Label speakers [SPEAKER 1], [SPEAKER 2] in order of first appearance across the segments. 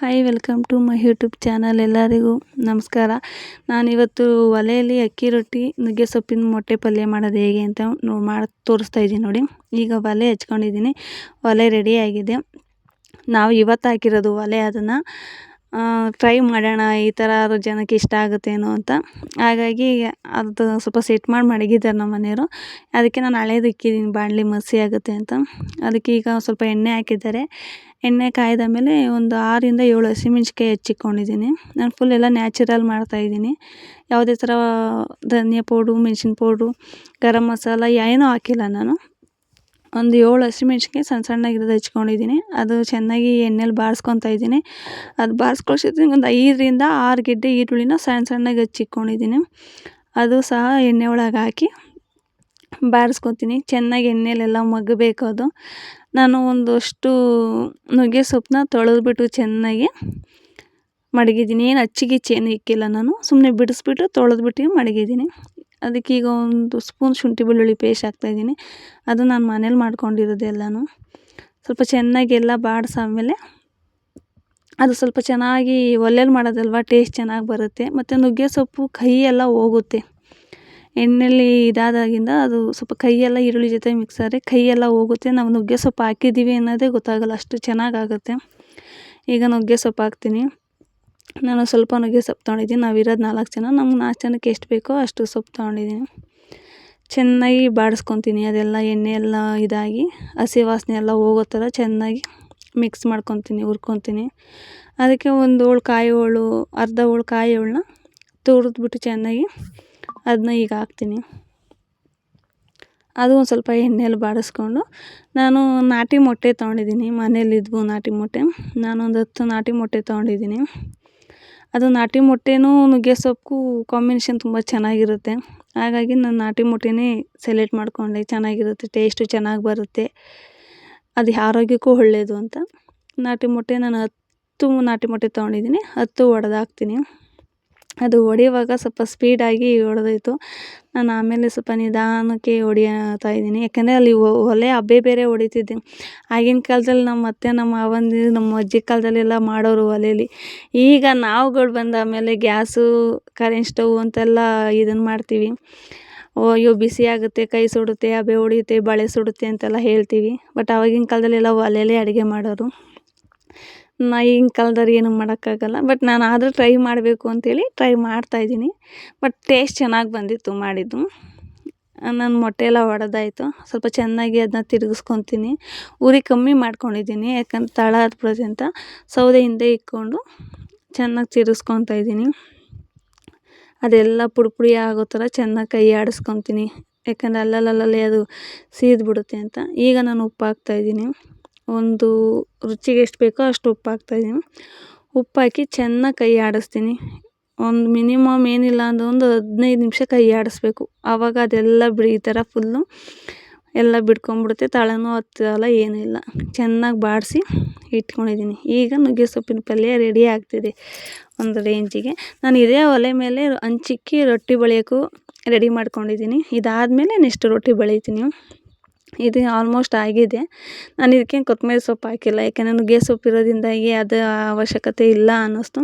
[SPEAKER 1] Hi welcome to my YouTube channel ಎಲ್ಲರಿಗೂ ನಮಸ್ಕಾರ. ನಾನಿವತ್ತು ಒಲೆಯಲ್ಲಿ ಅಕ್ಕಿ ರೊಟ್ಟಿ, ನುಗ್ಗೆ ಸೊಪ್ಪಿನ ಮೊಟ್ಟೆ ಪಲ್ಯ ಮಾಡೋದು ಹೇಗೆ ಅಂತ ಮಾಡಿ ತೋರಿಸ್ತಾ ಇದ್ದೀನಿ ನೋಡಿ. ಈಗ ಒಲೆ ಹಚ್ಕೊಂಡಿದ್ದೀನಿ. ಒಲೆ ರೆಡಿಯಾಗಿದೆ ನಾವು ಇವತ್ತು ಹಾಕಿರೋದು ಒಲೆ ಅದನ್ನು ಟ್ರೈ ಮಾಡೋಣ, ಈ ಥರ ಜನಕ್ಕೆ ಇಷ್ಟ ಆಗುತ್ತೇನೋ ಅಂತ. ಹಾಗಾಗಿ ಅದು ಸ್ವಲ್ಪ ಸೆಟ್ ಮಾಡಿ ಮಡಗಿದ್ದಾರೆ ನಮ್ಮ ಮನೆಯವರು. ಅದಕ್ಕೆ ನಾನು ಹಳೇದು ಇಕ್ಕಿದ್ದೀನಿ ಬಾಣಲಿ ಮಸಿ ಆಗುತ್ತೆ ಅಂತ. ಅದಕ್ಕೆ ಈಗ ಸ್ವಲ್ಪ ಎಣ್ಣೆ ಹಾಕಿದ್ದಾರೆ. ಎಣ್ಣೆ ಕಾಯ್ದ ಮೇಲೆ ಒಂದು ಆರರಿಂದ ಏಳು ಹಸಿಮೆಣ್ಸಿಕಾಯಿ ಹೆಚ್ಚಿಕೊಂಡಿದ್ದೀನಿ ನಾನು ಫುಲ್ ಎಲ್ಲ ನ್ಯಾಚುರಲ್ ಮಾಡ್ತಾಯಿದ್ದೀನಿ ಯಾವುದೇ ಥರ ಧನಿಯಾ ಪೌಡ್ರು ಮೆಣ್ಸಿನ ಪೌಡ್ರು, ಗರಂ ಮಸಾಲ, ಏನೂ ಹಾಕಿಲ್ಲ ನಾನು. ಒಂದು ಏಳು ಹಸಿಮೆಣ್ಸಿನ್ಕಾಯಿ ಸಣ್ಣ ಸಣ್ಣಗಿರೋದು ಹೆಚ್ಕೊಂಡಿದ್ದೀನಿ. ಅದು ಚೆನ್ನಾಗಿ ಎಣ್ಣೆಲಿ ಬಾಡಿಸ್ಕೊತಾ ಇದ್ದೀನಿ. ಅದು ಬಾಡಿಸ್ಕೊಳ್ಸಿದ್ರೆ ಒಂದು ಐದರಿಂದ ಆರು ಗೆಡ್ಡೆ ಈರುಳ್ಳಿನ ಸಣ್ಣ ಸಣ್ಣಗೆ ಹಚ್ಚಿಕೊಂಡಿದ್ದೀನಿ ಅದು ಸಹ ಎಣ್ಣೆ ಒಳಗೆ ಹಾಕಿ ಬಾರಿಸ್ಕೊತೀನಿ. ಚೆನ್ನಾಗಿ ಎಣ್ಣೆಲೆಲ್ಲ ಮಗ್ಗಬೇಕು ಅದು. ನಾನು ಒಂದಷ್ಟು ನುಗ್ಗೆ ಸೊಪ್ಪನ್ನ ತೊಳೆದ್ಬಿಟ್ಟು ಚೆನ್ನಾಗಿ ಮಡಗಿದ್ದೀನಿ. ಏನು ಅಚ್ಚಿಗಿಚ್ಚಿ ಏನು ಇಕ್ಕಿಲ್ಲ ನಾನು. ಸುಮ್ಮನೆ ಬಿಡಿಸ್ಬಿಟ್ಟು ತೊಳೆದ್ಬಿಟ್ಟು ಮಡಗಿದ್ದೀನಿ. ಅದಕ್ಕೆ ಈಗ ಒಂದು ಸ್ಪೂನ್ ಶುಂಠಿ ಬೆಳ್ಳುಳ್ಳಿ ಪೇಸ್ಟ್ ಹಾಕ್ತಾಯಿದ್ದೀನಿ ಅದು ನಾನು ಮನೇಲಿ ಮಾಡ್ಕೊಂಡಿರೋದು ಎಲ್ಲನೂ. ಸ್ವಲ್ಪ ಚೆನ್ನಾಗಿ ಎಲ್ಲ ಬಾಡಿಸಾದ್ಮೇಲೆ ಅದು ಸ್ವಲ್ಪ ಚೆನ್ನಾಗಿ ಒಲೆಯಲ್ಲಿ ಮಾಡೋದಲ್ವ ಟೇಸ್ಟ್ ಚೆನ್ನಾಗಿ ಬರುತ್ತೆ. ಮತ್ತು ನುಗ್ಗೆ ಸೊಪ್ಪು ಕೈ ಎಲ್ಲ ಹೋಗುತ್ತೆ. ಎಣ್ಣೆಯಲ್ಲಿ ಇದಾದಾಗಿಂದ ಅದು ಸ್ವಲ್ಪ ಕೈಯೆಲ್ಲ ಈರುಳ್ಳಿ ಜೊತೆ ಮಿಕ್ಸ್ ಆದರೆ ಕೈಯೆಲ್ಲ ಹೋಗುತ್ತೆ. ನಾವು ನುಗ್ಗೆ ಸೊಪ್ಪು ಹಾಕಿದ್ದೀವಿ ಅನ್ನೋದೇ ಗೊತ್ತಾಗಲ್ಲ ಅಷ್ಟು ಚೆನ್ನಾಗಾಗುತ್ತೆ ಈಗ ನುಗ್ಗೆ ಸೊಪ್ಪು ಹಾಕ್ತೀನಿ. ನಾನು ಸ್ವಲ್ಪ ನುಗ್ಗೆ ಸೊಪ್ಪು ತೊಗೊಂಡಿದ್ದೀನಿ. ನಾವಿರೋದು ನಾಲ್ಕು ಜನ. ನಮ್ಗೆ ನಾಲ್ಕು ಜನಕ್ಕೆ ಎಷ್ಟು ಬೇಕೋ ಅಷ್ಟು ಸೊಪ್ಪು ತೊಗೊಂಡಿದ್ದೀನಿ. ಚೆನ್ನಾಗಿ ಬಾಡಿಸ್ಕೊತೀನಿ. ಅದೆಲ್ಲ ಎಣ್ಣೆ ಎಲ್ಲ ಇದಾಗಿ, ಹಸಿ ವಾಸನೆ ಎಲ್ಲ ಹೋಗೋ ಥರ ಚೆನ್ನಾಗಿ ಮಿಕ್ಸ್ ಮಾಡ್ಕೊತೀನಿ, ಹುರ್ಕೊತೀನಿ. ಅದಕ್ಕೆ ಒಂದು ಹೋಳು ಕಾಯಿ ಹೋಳು, ಅರ್ಧ ಹೋಳು ಕಾಯಿ ಹೋಳನ್ನ ತುರಿದ್ಬಿಟ್ಟು ಚೆನ್ನಾಗಿ ಅದನ್ನ ಈಗ ಹಾಕ್ತೀನಿ. ಅದು ಒಂದು ಸ್ವಲ್ಪ ಎಣ್ಣೆಯಲ್ಲಿ ಬಾಡಿಸ್ಕೊಂಡು, ನಾನು ನಾಟಿ ಮೊಟ್ಟೆ ತೊಗೊಂಡಿದ್ದೀನಿ. ಮನೇಲಿದ್ವು ನಾಟಿ ಮೊಟ್ಟೆ. ನಾನೊಂದು ಹತ್ತು ನಾಟಿ ಮೊಟ್ಟೆ ತೊಗೊಂಡಿದ್ದೀನಿ. ಅದು ನಾಟಿ ಮೊಟ್ಟೆನೂ ನುಗ್ಗೆ ಸೊಪ್ಪು ಕಾಂಬಿನೇಷನ್ ತುಂಬ ಚೆನ್ನಾಗಿರುತ್ತೆ. ಹಾಗಾಗಿ ನಾನು ನಾಟಿ ಮೊಟ್ಟೆನೇ ಸೆಲೆಕ್ಟ್ ಮಾಡಿಕೊಂಡೆ, ಚೆನ್ನಾಗಿರುತ್ತೆ ಟೇಸ್ಟು ಚೆನ್ನಾಗಿ ಬರುತ್ತೆ. ಅದು ಆರೋಗ್ಯಕ್ಕೂ ಒಳ್ಳೆಯದು ಅಂತ. ನಾಟಿ ಮೊಟ್ಟೆ ನಾನು ಹತ್ತು ನಾಟಿ ಮೊಟ್ಟೆ ತೊಗೊಂಡಿದ್ದೀನಿ, ಹತ್ತು ಒಡೆದಾಕ್ತೀನಿ. ಅದು ಹೊಡೆಯುವಾಗ ಸ್ವಲ್ಪ ಸ್ಪೀಡಾಗಿ ಹೊಡೆದೋಯ್ತು. ನಾನು ಆಮೇಲೆ ಸ್ವಲ್ಪ ನಿಧಾನಕ್ಕೆ ಹೊಡಿಯತಾ ಇದ್ದೀನಿ. ಯಾಕೆಂದರೆ ಅಲ್ಲಿ ಒಲೆ ಹಬೆ ಬೇರೆ ಹೊಡಿತಿದ್ದೆ. ಆಗಿನ ಕಾಲದಲ್ಲಿ ನಮ್ಮ ಅತ್ತೆ, ನಮ್ಮ ಮಾವಂದಿರು, ನಮ್ಮ ಅಜ್ಜಿ ಕಾಲದಲ್ಲೆಲ್ಲ ಮಾಡೋರು ಒಲೆಯಲ್ಲಿ ಈಗ ನಾವುಗಳು ಬಂದಾದಮೇಲೆ ಗ್ಯಾಸು ಕರೆಂಟ್ ಸ್ಟವ್ ಅಂತೆಲ್ಲ ಇದನ್ನು ಮಾಡ್ತೀವಿ. ಅಯ್ಯೋ, ಬಿಸಿ ಆಗುತ್ತೆ, ಕೈ ಸುಡುತ್ತೆ ಹಬೆ ಹೊಡಿಯುತ್ತೆ, ಬಳೆ ಸುಡುತ್ತೆ ಅಂತೆಲ್ಲ ಹೇಳ್ತೀವಿ. ಬಟ್ ಆವಾಗಿನ ಕಾಲದಲ್ಲೆಲ್ಲ ಒಲೆಯಲ್ಲೇ ಅಡುಗೆ ಮಾಡೋರು. ನಾ ಈಗಿನ ಕಾಲದವ್ರು ಏನೂ ಮಾಡೋಕ್ಕಾಗಲ್ಲ. ಬಟ್ ನಾನು ಆದರೂ ಟ್ರೈ ಮಾಡಬೇಕು ಅಂತೇಳಿ ಟ್ರೈ ಮಾಡ್ತಾಯಿದ್ದೀನಿ ಬಟ್ ಟೇಸ್ಟ್ ಚೆನ್ನಾಗಿ ಬಂದಿತ್ತು ಮಾಡಿದ್ದು. ನನ್ನ ಮೊಟ್ಟೆ ಎಲ್ಲ ಒಡೆದಾಯ್ತು. ಸ್ವಲ್ಪ ಚೆನ್ನಾಗಿ ಅದನ್ನ ತಿರುಗಿಸ್ಕೊತೀನಿ. ಉರಿ ಕಮ್ಮಿ ಮಾಡ್ಕೊಂಡಿದ್ದೀನಿ, ಯಾಕಂದ್ರೆ ತಳ ಹತ್ಬಿಡುತ್ತೆ ಅಂತ. ಸೌದೆ ಹಿಂದೆ ಇಕ್ಕೊಂಡು ಚೆನ್ನಾಗಿ ತಿರುಗಿಸ್ಕೊತಾ ಇದ್ದೀನಿ. ಅದೆಲ್ಲ ಪುಡಿ ಪುಡಿ ಆಗೋ ಥರ ಚೆನ್ನಾಗಿ ಕೈ ಆಡಿಸ್ಕೊತೀನಿ. ಯಾಕಂದರೆ ಅಲ್ಲಲ್ಲಲ್ಲಿ ಅದು ಸೀದ್ಬಿಡುತ್ತೆ ಅಂತ. ಈಗ ನಾನು ಉಪ್ಪು ಹಾಕ್ತಾಯಿದ್ದೀನಿ ಒಂದು ರುಚಿಗೆ ಎಷ್ಟು ಬೇಕೋ ಅಷ್ಟು ಉಪ್ಪು ಹಾಕ್ತಾಯಿದ್ದೀನಿ ಉಪ್ಪು ಹಾಕಿ ಚೆನ್ನಾಗಿ ಕೈ ಆಡಿಸ್ತೀನಿ. ಒಂದು ಮಿನಿಮಮ್ ಏನಿಲ್ಲ ಅಂದ್ರೆ ಒಂದು ಹದಿನೈದು ನಿಮಿಷ ಕೈ ಆಡಿಸ್ಬೇಕು. ಆವಾಗ ಅದೆಲ್ಲ ಬಿಡಿ, ಈ ಥರ ಫುಲ್ಲು ಎಲ್ಲ ಬಿಡ್ಕೊಂಬಿಡುತ್ತೆ. ತಳನೂ ಹತ್ತಲ್ಲ ಇಲ್ಲ. ಚೆನ್ನಾಗಿ ಬಾಡಿಸಿ ಇಟ್ಕೊಂಡಿದ್ದೀನಿ. ಈಗ ನುಗ್ಗೆ ಸೊಪ್ಪಿನ ಪಲ್ಯ ರೆಡಿ ಆಗ್ತಿದೆ ಒಂದು ರೇಂಜಿಗೆ ನಾನು ಇದೇ ಒಲೆ ಮೇಲೆ ಹಂಚಿಕ್ಕಿ ರೊಟ್ಟಿ ಬಳಿಯೋಕ್ಕೂ ರೆಡಿ ಮಾಡ್ಕೊಂಡಿದ್ದೀನಿ. ಇದಾದಮೇಲೆ ನೆಕ್ಸ್ಟ್ ರೊಟ್ಟಿ ಬಳಿತೀನಿ. ಇದು ಆಲ್ಮೋಸ್ಟ್ ಆಗಿದೆ. ನಾನು ಇದಕ್ಕೇನು ಕೊತ್ತಂಬ್ರಿ ಸೊಪ್ಪು ಹಾಕಿಲ್ಲ, ಯಾಕೆಂದರೆ ನುಗ್ಗೆ ಸೊಪ್ಪು ಇರೋದ್ರಿಂದಾಗಿ ಅದು ಅವಶ್ಯಕತೆ ಇಲ್ಲ ಅನ್ನಿಸ್ತು.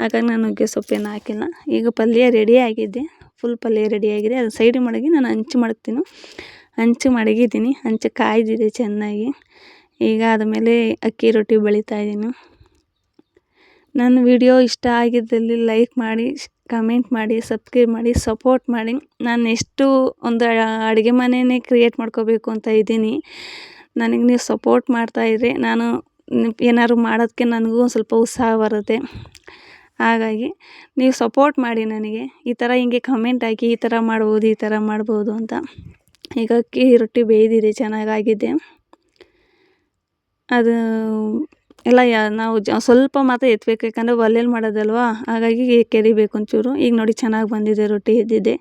[SPEAKER 1] ಹಾಗಾಗಿ ನಾನು ನುಗ್ಗೆ ಸೊಪ್ಪೇನು ಹಾಕಿಲ್ಲ. ಈಗ ಪಲ್ಯ ರೆಡಿ ಆಗಿದೆ ಫುಲ್ ಪಲ್ಯ ರೆಡಿ ಆಗಿದೆ. ಅದು ಸೈಡಿಗೆ ಮಡಗಿ ನಾನು ಹಂಚು ಮಡಗ್ತೀನಿ. ಹಂಚು ಮಡಗಿದ್ದೀನಿ, ಹಂಚು ಕಾಯ್ದಿದೆ ಚೆನ್ನಾಗಿ. ಈಗ ಆದಮೇಲೆ ಅಕ್ಕಿ ರೊಟ್ಟಿ ಬಳಿತಾಯಿದ್ದೀನಿ ನನ್ನ ವಿಡಿಯೋ ಇಷ್ಟ ಆಗಿದ್ದಲ್ಲಿ ಲೈಕ್ ಮಾಡಿ ಕಮೆಂಟ್ ಮಾಡಿ, ಸಬ್ಸ್ಕ್ರೈಬ್ ಮಾಡಿ, ಸಪೋರ್ಟ್ ಮಾಡಿ. ನಾನು ಎಷ್ಟು ಒಂದು ಅಡುಗೆ ಮನೆಯೇ ಕ್ರಿಯೇಟ್ ಮಾಡ್ಕೋಬೇಕು ಅಂತ ಇದ್ದೀನಿ. ನನಗೆ ನೀವು ಸಪೋರ್ಟ್ ಮಾಡ್ತಾಯಿದ್ರೆ ನಾನು ಏನಾದ್ರು ಮಾಡೋದಕ್ಕೆ ನನಗೂ ಒಂದು ಸ್ವಲ್ಪ ಉತ್ಸಾಹ ಬರುತ್ತೆ. ಹಾಗಾಗಿ ನೀವು ಸಪೋರ್ಟ್ ಮಾಡಿ ನನಗೆ. ಈ ಥರ ಹಿಂಗೆ ಕಮೆಂಟ್ ಹಾಕಿ ಈ ಥರ ಮಾಡ್ಬೋದು, ಈ ಥರ ಮಾಡ್ಬೋದು ಅಂತ. ಈಗ ಅಕ್ಕಿ ರೊಟ್ಟಿ ಬೇಯ್ದಿದೆ, ಚೆನ್ನಾಗಾಗಿದೆ. ಅದು ಎಲ್ಲ ಯಾ, ನಾವು ಜ, ಸ್ವಲ್ಪ ಮಾತ್ರ ಎತ್ತಬೇಕು ಯಾಕಂದರೆ ಒಲೆಯಲ್ಲಿ ಮಾಡೋದಲ್ವಾ? ಹಾಗಾಗಿ ಕೆರಿಬೇಕು ಒಂಚೂರು. ಈಗ ನೋಡಿ ಚೆನ್ನಾಗಿ ಬಂದಿದೆ ರೊಟ್ಟಿ ಇದ್ದಿದ್ದೆ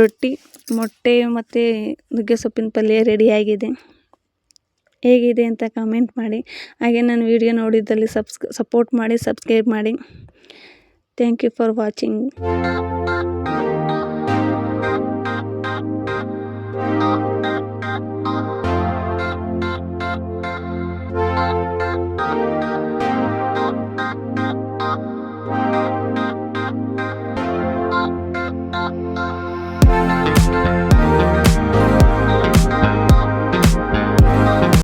[SPEAKER 1] ರೊಟ್ಟಿ, ಮೊಟ್ಟೆ ಮತ್ತು ನುಗ್ಗೆ ಸೊಪ್ಪಿನ ಪಲ್ಯ ರೆಡಿಯಾಗಿದೆ ಹೇಗಿದೆ ಅಂತ ಕಮೆಂಟ್ ಮಾಡಿ. ಹಾಗೆ ನನ್ನ ವೀಡಿಯೋ ನೋಡಿದ್ದಲ್ಲಿ ಸಬ್ಸ್ ಸಪೋರ್ಟ್ ಮಾಡಿ ಸಬ್ಸ್ಕ್ರೈಬ್ ಮಾಡಿ. Thank you for watching